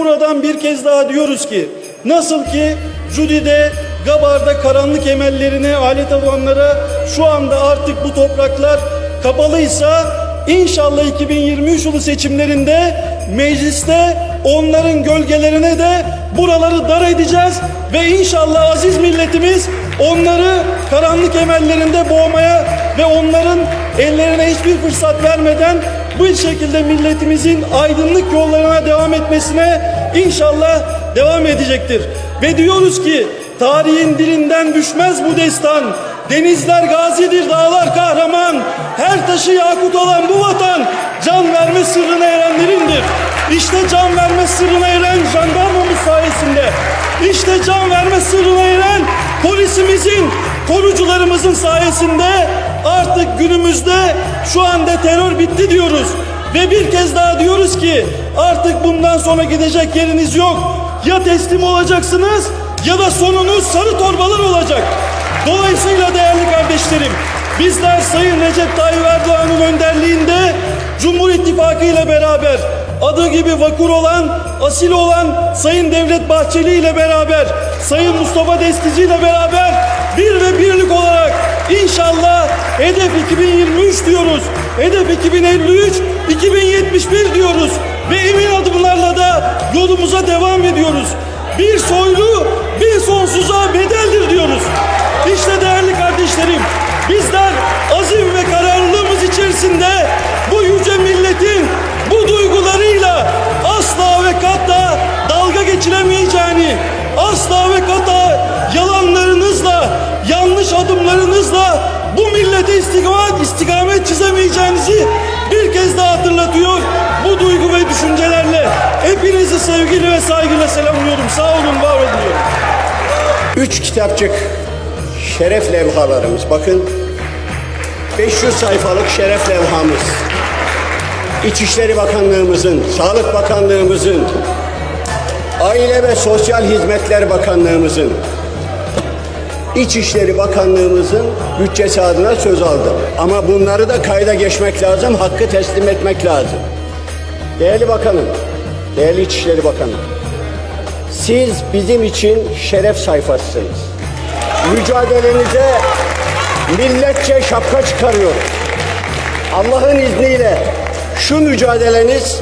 buradan bir kez daha diyoruz ki nasıl ki Judi'de Gabar'da karanlık emellerine alet olanlara şu anda artık bu topraklar kapalıysa inşallah 2023 yılı seçimlerinde mecliste onların gölgelerine de buraları dar edeceğiz ve inşallah aziz milletimiz onları karanlık emellerinde boğmaya ve onların ellerine hiçbir fırsat vermeden bu şekilde milletimizin aydınlık yollarına devam etmesine inşallah devam edecektir. Ve diyoruz ki tarihin dilinden düşmez bu destan. Denizler gazidir, dağlar kahraman. Her taşı yakut olan bu vatan can verme sırrına erenlerindir. İşte can verme sırrına eren jandarmamız sayesinde. İşte can verme sırrına eren polisimizin, korucularımızın sayesinde artık günümüzde şu anda terör bitti diyoruz. Ve bir kez daha diyoruz ki artık bundan sonra gidecek yeriniz yok. Ya teslim olacaksınız ya da sonunuz sarı torbalar olacak. Dolayısıyla değerli kardeşlerim bizler Sayın Recep Tayyip Erdoğan'ın önderliğinde Cumhur İttifakı ile beraber adı gibi vakur olan, asil olan Sayın Devlet Bahçeli ile beraber, Sayın Mustafa Destici ile beraber bir ve birlik olarak inşallah hedef 2023 diyoruz. Hedef 2053, 2071 diyoruz ve emin adımlarla da yolumuza devam ediyoruz. Bir soylu, bir sonsuza bedeldir diyoruz. İşte değerli kardeşlerim, bizler azim ve kararlılığımız içerisinde bu yüce milletin bu duygularıyla asla ve kata dalga geçilemeyeceğini, asla ve kata yalanlarınızla, yanlış adımlarınızla bu millete istikamet, istikamet çizemeyeceğinizi bir kez daha hatırlatıyor. Bu duygu ve düşüncelerle hepinizi sevgiyle ve saygıyla selamlıyorum. Sağ olun, var olun. Üç kitapçık şeref levhalarımız. Bakın 500 sayfalık şeref levhamız. İçişleri Bakanlığımızın, Sağlık Bakanlığımızın, Aile ve Sosyal Hizmetler Bakanlığımızın, İçişleri Bakanlığımızın bütçesi adına söz aldım. Ama bunları da kayda geçmek lazım, hakkı teslim etmek lazım. Değerli Bakanım, değerli İçişleri Bakanım, siz bizim için şeref sayfasısınız. Mücadelenize milletçe şapka çıkarıyoruz. Allah'ın izniyle şu mücadeleniz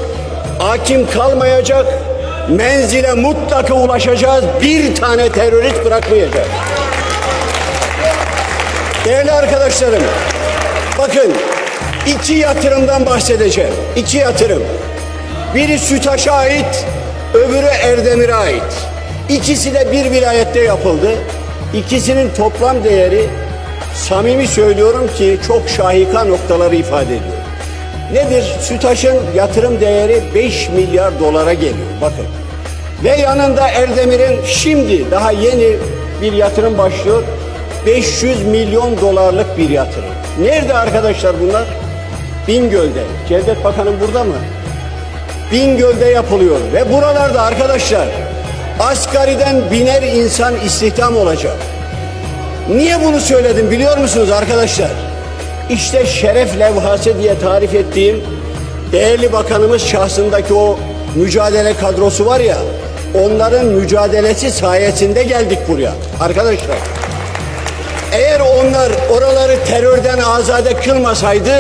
hakim kalmayacak, menzile mutlaka ulaşacağız, bir tane terörist bırakmayacağız. Değerli arkadaşlarım, bakın iki yatırımdan bahsedeceğim. İki yatırım. Biri Sütaş'a ait, öbürü Erdemir'e ait. İkisi de bir vilayette yapıldı. İkisinin toplam değeri samimi söylüyorum ki çok şahika noktaları ifade ediyor. Nedir? Sütaş'ın yatırım değeri 5 milyar dolara geliyor. Bakın. Ve yanında Erdemir'in şimdi daha yeni bir yatırım başlıyor. 500 milyon dolarlık bir yatırım. Nerede arkadaşlar bunlar? Bingöl'de. Cevdet Bakanım burada mı? Bingöl'de yapılıyor ve buralarda arkadaşlar asgariden biner insan istihdam olacak. Niye bunu söyledim biliyor musunuz arkadaşlar? İşte şeref levhası diye tarif ettiğim değerli bakanımız şahsındaki o mücadele kadrosu var ya onların mücadelesi sayesinde geldik buraya arkadaşlar. Eğer onlar oraları terörden azade kılmasaydı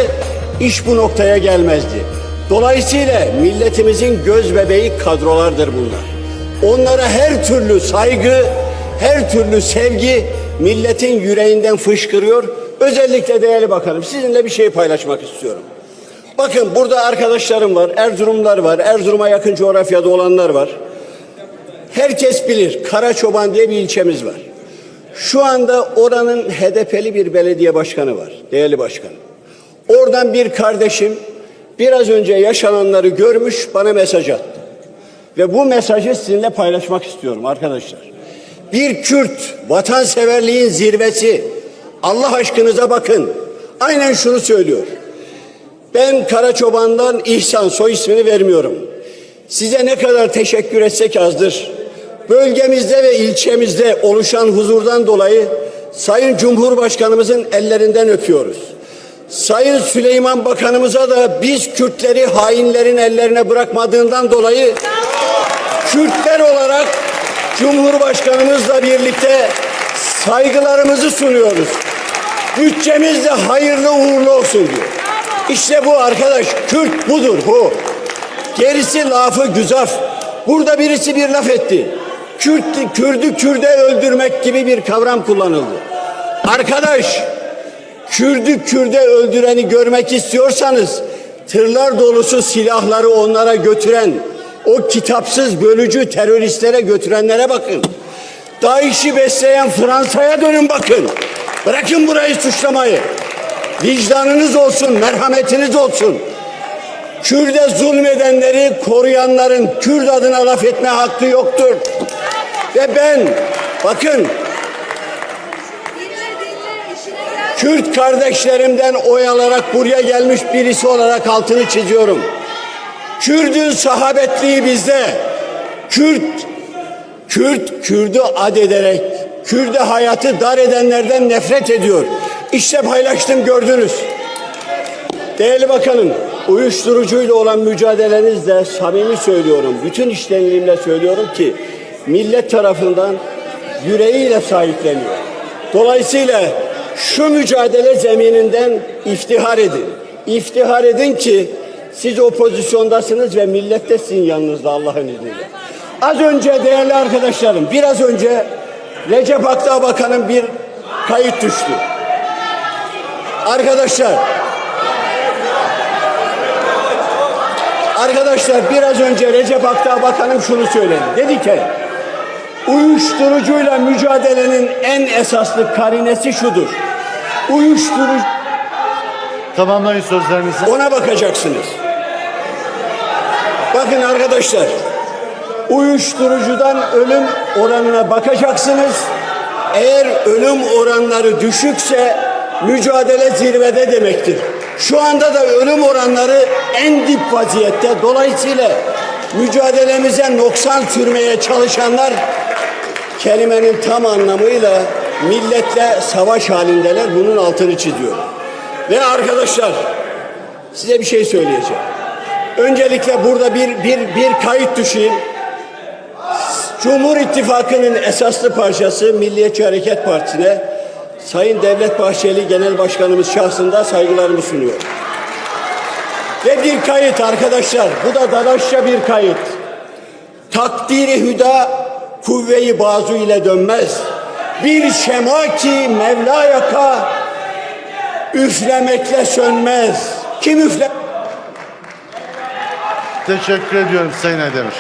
iş bu noktaya gelmezdi. Dolayısıyla milletimizin göz bebeği kadrolardır bunlar. Onlara her türlü saygı, her türlü sevgi milletin yüreğinden fışkırıyor. Özellikle değerli bakanım sizinle bir şey paylaşmak istiyorum. Bakın burada arkadaşlarım var, Erzurumlar var, Erzurum'a yakın coğrafyada olanlar var. Herkes bilir Karaçoban diye bir ilçemiz var. Şu anda oranın HDP'li bir belediye başkanı var, değerli başkanım. Oradan bir kardeşim biraz önce yaşananları görmüş bana mesaj attı. Ve bu mesajı sizinle paylaşmak istiyorum arkadaşlar. Bir Kürt vatanseverliğin zirvesi. Allah aşkınıza bakın. Aynen şunu söylüyor. Ben Karaçoban'dan İhsan soy ismini vermiyorum. Size ne kadar teşekkür etsek azdır. Bölgemizde ve ilçemizde oluşan huzurdan dolayı Sayın Cumhurbaşkanımızın ellerinden öpüyoruz. Sayın Süleyman Bakanımıza da biz Kürtleri hainlerin ellerine bırakmadığından dolayı Kürtler olarak Cumhurbaşkanımızla birlikte saygılarımızı sunuyoruz. Bütçemiz de hayırlı uğurlu olsun diyor. İşte bu arkadaş Kürt budur bu. Gerisi lafı güzaf. Burada birisi bir laf etti. Kürt, Kürdü Kürde öldürmek gibi bir kavram kullanıldı. Arkadaş Kürdü Kürde öldüreni görmek istiyorsanız tırlar dolusu silahları onlara götüren o kitapsız bölücü teröristlere götürenlere bakın. DAEŞ'i besleyen Fransa'ya dönün bakın. Bırakın burayı suçlamayı. Vicdanınız olsun, merhametiniz olsun. Kürde zulmedenleri koruyanların Kürt adına laf etme hakkı yoktur. Ve ben bakın Kürt kardeşlerimden oy alarak buraya gelmiş birisi olarak altını çiziyorum. Kürdün sahabetliği bizde. Kürt, Kürt, Kürdü ad ederek, Kürde hayatı dar edenlerden nefret ediyor. İşte paylaştım gördünüz. Değerli bakanım, uyuşturucuyla olan mücadelenizde samimi söylüyorum, bütün iştenliğimle söylüyorum ki millet tarafından yüreğiyle sahipleniyor. Dolayısıyla şu mücadele zemininden iftihar edin. İftihar edin ki siz opozisyondasınız ve millet de sizin yanınızda Allah'ın izniyle. Az önce değerli arkadaşlarım, biraz önce Recep Akdağ Bakan'ın bir kayıt düştü. Arkadaşlar, Arkadaşlar biraz önce Recep Akdağ Bakanım şunu söyledi. Dedi ki uyuşturucuyla mücadelenin en esaslı karinesi şudur. Uyuşturucu Tamamlayın sözlerinizi. ona bakacaksınız. Bakın arkadaşlar uyuşturucudan ölüm oranına bakacaksınız. Eğer ölüm oranları düşükse mücadele zirvede demektir. Şu anda da ölüm oranları en dip vaziyette. Dolayısıyla mücadelemize noksan sürmeye çalışanlar kelimenin tam anlamıyla milletle savaş halindeler. Bunun altını çiziyor. Ve arkadaşlar size bir şey söyleyeceğim. Öncelikle burada bir bir bir kayıt düşeyim. Cumhur İttifakı'nın esaslı parçası Milliyetçi Hareket Partisi'ne Sayın Devlet Bahçeli Genel Başkanımız şahsında saygılarımı sunuyorum. Ve bir kayıt arkadaşlar, bu da dadaşça bir kayıt. Takdiri hüda kuvve-i bazu ile dönmez. Bir şema ki Mevla yaka üflemekle sönmez. Kim üfle? Teşekkür ediyorum Sayın Aydemir.